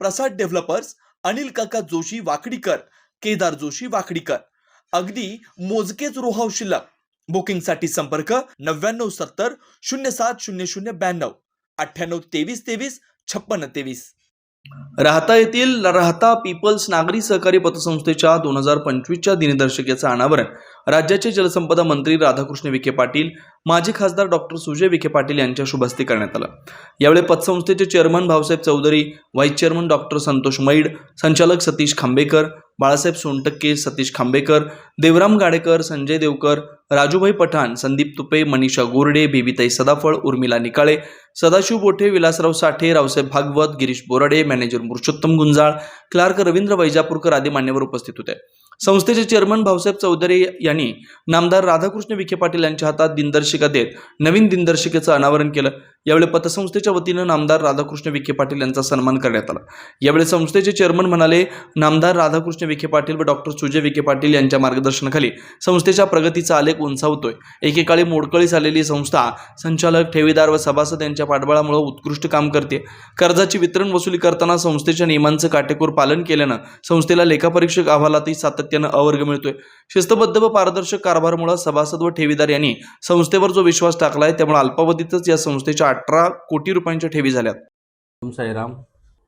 प्रसाद developers Anil काका जोशी वाकडीकर केदार जोशी वाकडीकर. अगदी मोजकेच रोहाव शिल्लक. बुकिंगसाठी संपर्क नव्याण्णव सत्तर शून्य सात शून्य शून्य ब्याण्णव अठ्ठ्याण्णव तेवीस तेवीस छप्पन्न तेवीस. राहता येथील राहता पीपल्स नागरी सहकारी पतसंस्थेच्या दोन हजार पंचवीसच्या दिनदर्शिकेचं अनावरण. राज्याचे जलसंपदा मंत्री राधाकृष्ण विखे पाटील माजी खासदार डॉक्टर सुजय विखे पाटील यांच्या शुभहस्ते करण्यात आलं. यावेळी पतसंस्थेचे chairman Bhausaheb Chaudhari vice chairman doctor Santosh Maid संचालक सतीश खांबेकर बाळासाहेब सोनटक्के सतीश खांबेकर देवराम गाडेकर संजय देवकर राजूभाई पठाण संदीप तुपे मनीषा गोरडे बेबीताई सदाफळ उर्मिला निकाळे सदाशिव बोठे विलासराव साठे रावसाहेब भागवत गिरीश बोराडे मॅनेजर पुरुषोत्तम गुंजाळ क्लार्क रवींद्र वैजापूरकर आदी मान्यवर उपस्थित होते. संस्थेचे चेअरमन भाऊसाहेब चौधरी यांनी नामदार राधाकृष्ण विखे पाटील यांच्या हातात दिनदर्शिका देत नवीन दिनदर्शिकेचं अनावरण केलं. यावेळी पतसंस्थेच्या वतीनं नामदार राधाकृष्ण विखे पाटील यांचा सन्मान करण्यात आला. यावेळी संस्थेचे चेअरमन म्हणाले नामदार राधाकृष्ण विखे पाटील व डॉक्टर सुजय विखे पाटील यांच्या मार्गदर्शनाखाली संस्थेच्या प्रगतीचा आलेख उंचावतोय. एकेकाळी मोडकळीस आलेली संस्था संचालक ठेवीदार व सभासद यांच्या पाठबळामुळे उत्कृष्ट काम करते. कर्जाची वितरण वसुली करताना संस्थेच्या नियमांचं काटेकोर पालन केल्यानं संस्थेला लेखापरीक्षक अहवालातही सातत्यानं अवर्ग मिळतोय. शिस्तबद्ध व पारदर्शक कारभारामुळे सभासद व ठेवीदार यांनी संस्थेवर जो विश्वास टाकलाय त्यामुळे अल्पावधीतच या संस्थेच्या अठरा कोटी रुपयांच्या ठेवी झाल्यात. साईराम.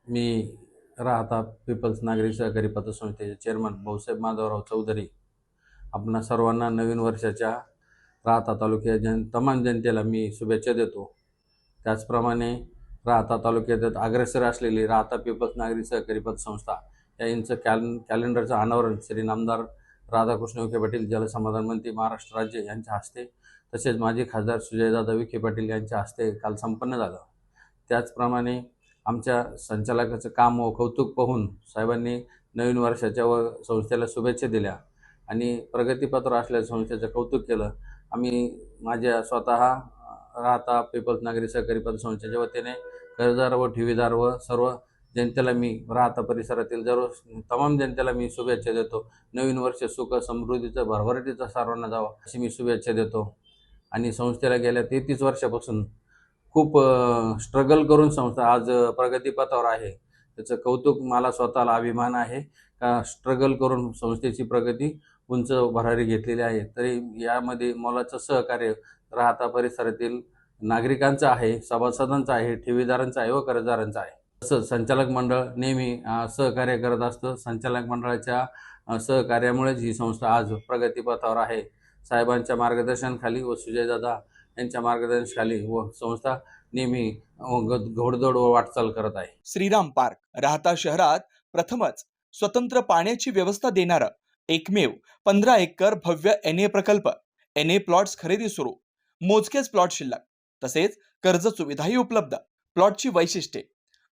मी राहता पीपल्स नागरी सहकारी पतसंस्थेचे चेअरमन भाऊसाहेब माधवराव चौधरी. आपणा सर्वांना नवीन वर्षाच्या राहता तालुक्या जन तमाम जनतेला मी शुभेच्छा देतो. त्याचप्रमाणे राहता तालुक्यात अग्रेसर असलेली राहता पीपल्स नागरी सहकारी पतसंस्था या यांचं कॅल कॅलेंडरचं अनावरण श्री नामदार राधाकृष्ण विखे पाटील जलसमाधान मंत्री महाराष्ट्र राज्य यांच्या हस्ते तसेच माजी खासदार सुजयदादा विखे पाटील यांच्या हस्ते काल संपन्न झालं. त्याचप्रमाणे आमच्या संचालकाचं काम व कौतुक पाहून साहेबांनी नवीन वर्षाच्या व संस्थेला शुभेच्छा दिल्या आणि प्रगतीपत्र असलेल्या संस्थेचं कौतुक केलं. आम्ही माझ्या स्वतः राहता पीपल्स नागरी सहकारी पतसंस्थेच्या वतीने कर्जदार व ठेवीदार व सर्व जनतेला मी राहता परिसरातील सर्व तमाम जनतेला मी शुभेच्छा देतो. नवीन वर्ष सुख समृद्धीचं भरभराटीचा सर्वांना जावं अशी मी शुभेच्छा देतो. आणि संस्थेला गेल्या तेहतीस वर्षापासून खूप स्ट्रगल करून संस्था आज प्रगतीपथावर आहे. त्याचं कौतुक मला स्वतःला अभिमान आहे का स्ट्रगल करून संस्थेची प्रगती उंच भरारी घेतलेली आहे. तरी यामध्ये मोलाचं सहकार्य राहता परिसरातील नागरिकांचं आहे सभासदांचं आहे ठेवीदारांचं आहे व कर्जदारांचं आहे. तसंच संचालक मंडळ नेहमी सहकार्य करत असतं. संचालक मंडळाच्या सहकार्यामुळेच ही संस्था आज प्रगतीपथावर आहे. साहेबांच्या मार्गदर्शनखाली व सुजयदादा यांच्या मार्गदर्शनाखाली व संस्था नेहमी घोडदोड व वाटचाल करत आहे. श्रीराम पार्क राहता शहरात प्रथमच स्वतंत्र पाण्याची व्यवस्था देणारं एकमेव पंधरा एकर भव्य एन ए प्रकल्प एन ए प्लॉट्स खरेदी सुरू मोजकेच प्लॉट शिल्लक तसेच कर्ज सुविधाही उपलब्ध प्लॉटची वैशिष्ट्ये